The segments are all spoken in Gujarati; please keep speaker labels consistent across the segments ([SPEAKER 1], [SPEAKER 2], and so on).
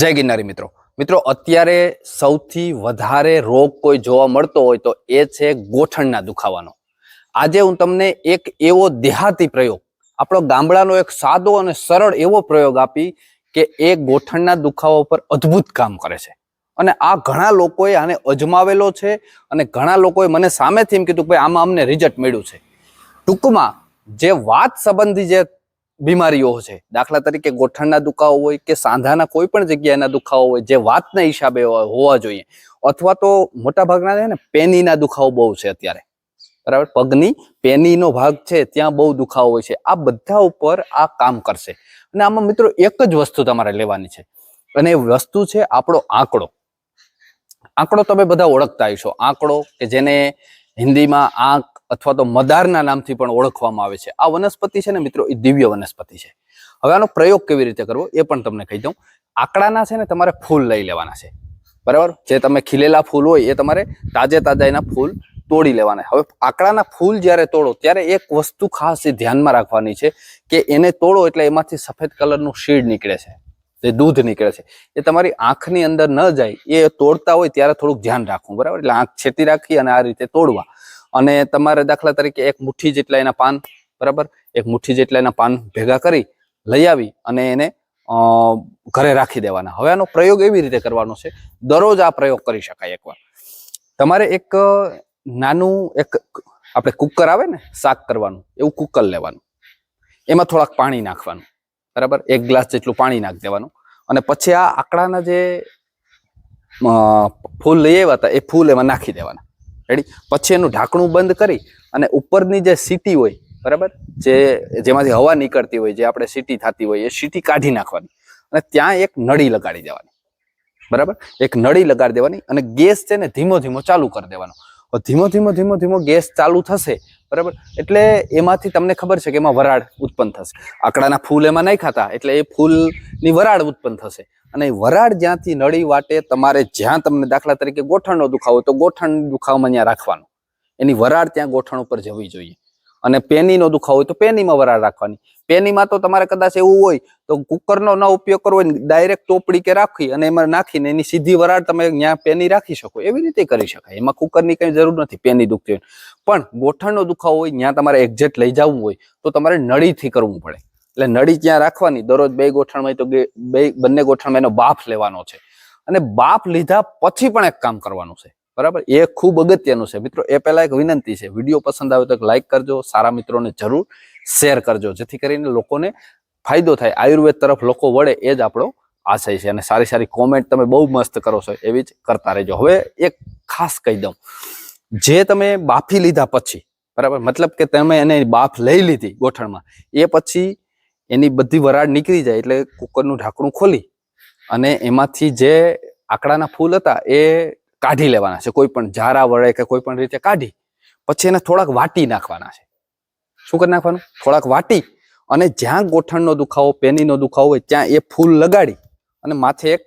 [SPEAKER 1] જય ગિરનારી મિત્રો. મિત્રો, અત્યારે સૌથી વધારે રોગ કોઈ જોવા મળતો હોય તો એ છે ગોઠણના દુખાવાનો. આજે હું તમને એક એવો દેહાતી પ્રયોગ, આપણો ગામડાનો એક સાદો અને સરળ એવો પ્રયોગ આપી કે એ ગોઠણના દુખાવા ઉપર અદ્ભુત કામ કરે છે. અને આ ઘણા લોકોએ આને અજમાવેલો છે અને ઘણા લોકોએ મને સામેથી એમ કીધું કે આમાં અમને રિઝલ્ટ મળ્યું છે. ટૂંકમાં જે વાત સંબંધી જે બીમારીઓ છે. દાખલા તરીકે ગોઠણના દુખાવો હોય કે સાંધાના કોઈ પણ જગ્યાના દુખાવો હોય, જે વાતના હિસાબે હોવા જોઈએ. અથવા તો મોટા ભાગના છે ને પેનીના દુખાવો બહુ છે અત્યારે. બરાબર? પગની પેનીનો ભાગ છે, ત્યાં બહુ દુખાવો હોય છે. આ બધા ઉપર આ કામ કરશે. અને આમાં મિત્રો એક જ વસ્તુ તમારે લેવાની છે. અને વસ્તુ છે આપણો આંકડો. આંકડો તમે બધા ઓળખતા હશો. આંકડો કે જેને હિન્દીમાં આંક અથવા તો મદારના નામથી પણ ઓળખવામાં આવે છે. આ વનસ્પતિ છે ને મિત્રો, એ દિવ્ય વનસ્પતિ છે. હવે આનો પ્રયોગ કેવી રીતે કરવો, એ પણ તમને કહી દઉં. આંકડાના છે ને તમારે ફૂલ લઈ લેવાના છે. બરાબર? જે તમે ખીલેલા ફૂલ હોય, એ તમારે તાજે તાજા એના ફૂલ તોડી લેવાના. હવે આંકડાના ફૂલ જ્યારે તોડો, ત્યારે એક વસ્તુ ખાસ એ ધ્યાનમાં રાખવાની છે કે એને તોડો એટલે એમાંથી સફેદ કલરનું શીડ નીકળે છે. જે દૂધ નીકળે છે. એ તમારી આંખની અંદર ન જાય, એ તોડતા હોય ત્યારે થોડુંક ધ્યાન રાખવું. બરાબર? એટલે આંખ છેતી રાખી અને આ રીતે તોડવા. અને તમારે દાખલા તરીકે એક મુઠ્ઠી જેટલા એના પાન, બરાબર? એક મુઠ્ઠી જેટલા એના પાન ભેગા કરી લઈ આવી અને એને ઘરે રાખી દેવાના. હવે આનો પ્રયોગ એવી રીતે કરવાનો છે, દરરોજ આ પ્રયોગ કરી શકાય એકવાર. તમારે એક નાનું એક આપણે કુકર આવે ને, શાક કરવાનું, એવું કુકર લેવાનું. એમાં થોડાક પાણી નાખવાનું, બરાબર? એક ગ્લાસ જેટલું પાણી નાખી દેવાનું. અને પછી આ આકડાના જે ફૂલ લઈ આવ્યા હતા, એ ફૂલ એમાં નાખી દેવાના. રેડી પછી એનું ઢાંકણું બંધ કરી અને ઉપરની જે સીટી હોય, બરાબર? જે જેમાંથી હવા નીકળતી હોય, જે આપણે સીટી થતી હોય, એ સીટી કાઢી નાખવાની. અને ત્યાં એક નળી લગાડી દેવાની. બરાબર? એક નળી લગાડી દેવાની અને ગેસ છે ને ધીમો ધીમો ચાલુ કરી દેવાનો. ધીમો ધીમો ધીમો ધીમો ગેસ ચાલુ થશે, બરાબર? એટલે એમાંથી તમને ખબર છે કે એમાં વરાળ ઉત્પન્ન થશે. આકડાના ફૂલ એમાં નહીં ખાતા, એટલે એ ફૂલની વરાળ ઉત્પન્ન થશે. અને એ વરાળ જ્યાંથી નળી વાટે, તમારે જ્યાં તમને દાખલા તરીકે ગોઠણનો દુખાવો તો ગોઠણ દુખાવામાં ત્યાં રાખવાનો. એની વરાળ ત્યાં ગોઠણ ઉપર જવી જોઈએ. અને પેનીનો દુખાવો હોય તો પેનીમાં વરાળ રાખવાની. પેનીમાં તો તમારે કદાચ એવું હોય તો કુકરનો ન ઉપયોગ કરવો હોય ડાયરેક્ટ ટોપડી કે રાખી અને એમાં નાખીને એની સીધી વરાળ તમે ત્યાં પેની રાખી શકો. એવી રીતે કરી શકાય. એમાં કુકરની કંઈ જરૂર નથી, પેની દુખતી હોય. પણ ગોઠણનો દુખાવો હોય, ત્યાં તમારે એક્ઝેક્ટ લઈ જવું હોય, તો તમારે નળીથી કરવું પડે. એટલે નળી ત્યાં રાખવાની. દરરોજ બે ગોઠણમાં તો બે, બંને ગોઠણમાં એનો બાફ લેવાનો છે. અને બાફ લીધા પછી પણ એક કામ કરવાનું છે. બરાબર? એ ખૂબ અગત્યનું છે. મિત્રો, એ પહેલાં એક વિનંતી છે. વીડિયો પસંદ આવે તો લાઈક કરજો, સારા મિત્રોને જરૂર શેર કરજો, જેથી કરીને લોકોને ફાયદો થાય. આયુર્વેદ તરફ લોકો વળે એ જ આપણો આશય છે અને સારી સારી કોમેન્ટ તમે બહુ મસ્ત કરો છો એવી જ કરતા રહેજો. હવે એક ખાસ કહી દઉં. જે તમે બાફી લીધા પછી, બરાબર? મતલબ કે તમે એને બાફ લઈ લીધી ગોઠણમાં, એ પછી એની બધી વરાળ નીકળી જાય એટલે કુકરનું ઢાંકણું ખોલી અને એમાંથી જે આકડાના ફૂલ હતા એ કાઢી લેવાના છે, કોઈ પણ ઝારા વડે કે કોઈ પણ રીતે કાઢી, પછી એને થોડાક વાટી નાખવાના છે. શું કરી નાખવાનું? થોડાક વાટી અને જ્યાં ગોઠણનો દુખાવો, પેનીનો દુખાવો હોય, ત્યાં એ ફૂલ લગાડી અને માથે એક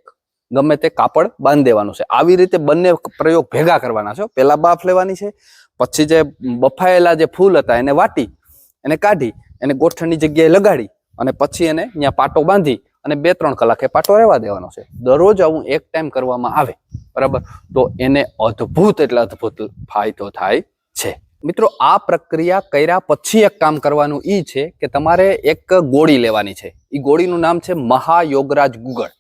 [SPEAKER 1] ગમે તે કાપડ બાંધી દેવાનું છે. આવી રીતે બંને પ્રયોગ ભેગા કરવાના છે પેલા બાફ લેવાની છે, પછી જે બફાયેલા જે ફૂલ હતા એને વાટી, એને કાઢી, એને ગોઠણની જગ્યાએ લગાડી અને પછી એને ત્યાં પાટો બાંધી અને બે, ત્રણ કલાકે પાટો રહેવા દેવાનો છે. દરરોજ આવું એક ટાઈમ કરવામાં આવે, બરાબર? તો એને અદ્ભુત એટલે અદ્ભુત ફાયદો થાય છે. મિત્રો, આ પ્રક્રિયા કર્યા પછી એક કામ કરવાનું ઈ છે કે તમારે એક ગોળી લેવાની છે. એ ગોળીનું નામ છે મહાયોગરાજ ગુગળ.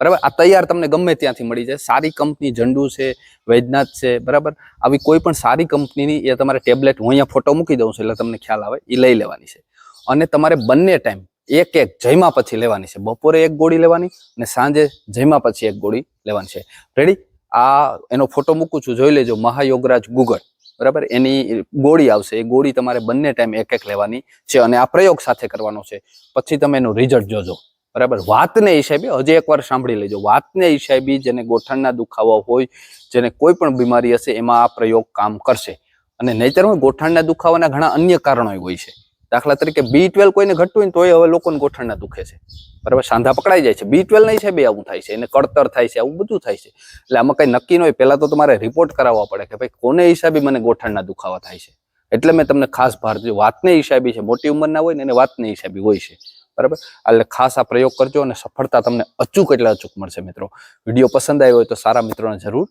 [SPEAKER 1] બરાબર? આ તૈયાર તમને ગમે ત્યાંથી મળી જાય. સારી કંપની ઝંડુ છે વૈજનાથ છે, બરાબર? આવી કોઈ પણ સારી કંપનીની એ તમારે ટેબ્લેટ હું અહીંયા ફોટો મૂકી દઉં છું એટલે તમને ખ્યાલ આવે એ લઈ લેવાની છે. અને તમારે બંને ટાઈમ એક એક જયમાં પછી લેવાની છે. બપોરે એક ગોળી લેવાની અને સાંજે જયમાં પછી એક ગોળી લેવાની છે. રેડી આ એનો ફોટો મૂકું છું. જોઈ લેજો. મહાયોગરાજ ગુગળ. બરાબર? એની ગોળી આવશે. એ ગોળી તમારે બંને ટાઈમ એક એક લેવાની છે અને આ પ્રયોગ સાથે કરવાનો છે. પછી તમે એનું રિઝલ્ટ જોજો. બરાબર? વાતને હિસાબે હજી એકવાર સાંભળી લેજો. વાતને હિસાબે જેને ગોઠણના દુખાવા હોય, જેને કોઈ પણ બીમારી હશે, એમાં આ પ્રયોગ કામ કરશે. અને નહીતર ગોઠણના દુખાવાના ઘણા અન્ય કારણો હોય છે. દાખલા તરીકે બી ટ્વેલ્વ કોઈને ઘટતું હોય ને તોય હવે લોકોને ગોઠણના દુખે છે. બરાબર? સાંધા પકડાઈ જાય છે. બી ટ્વેલ્વ નહીં છે બે આવું થાય છે. એને કળતર થાય છે, આવું બધું થાય છે. એટલે આમાં કંઈ નક્કી ન હોય. પહેલાં તો તમારે રિપોર્ટ કરાવવા પડે કે ભાઈ, કોને હિસાબે મને ગોઠણના દુખાવા થાય છે? એટલે મેં તમને ખાસ ભાર દીધો. વાતને હિસાબી છે. મોટી ઉંમરના હોય ને એને વાતને હિસાબી હોય છે. બરાબર? એટલે ખાસ આ પ્રયોગ કરજો અને સફળતા તમને અચૂક એટલે અચૂક મળશે, મિત્રો. વીડિયો પસંદ આવ્યો હોય તો સારા મિત્રોને જરૂર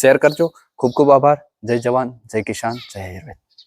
[SPEAKER 1] શેર કરજો. ખૂબ ખૂબ આભાર. જય જવાન, જય કિસાન, જય આયુર્વેદ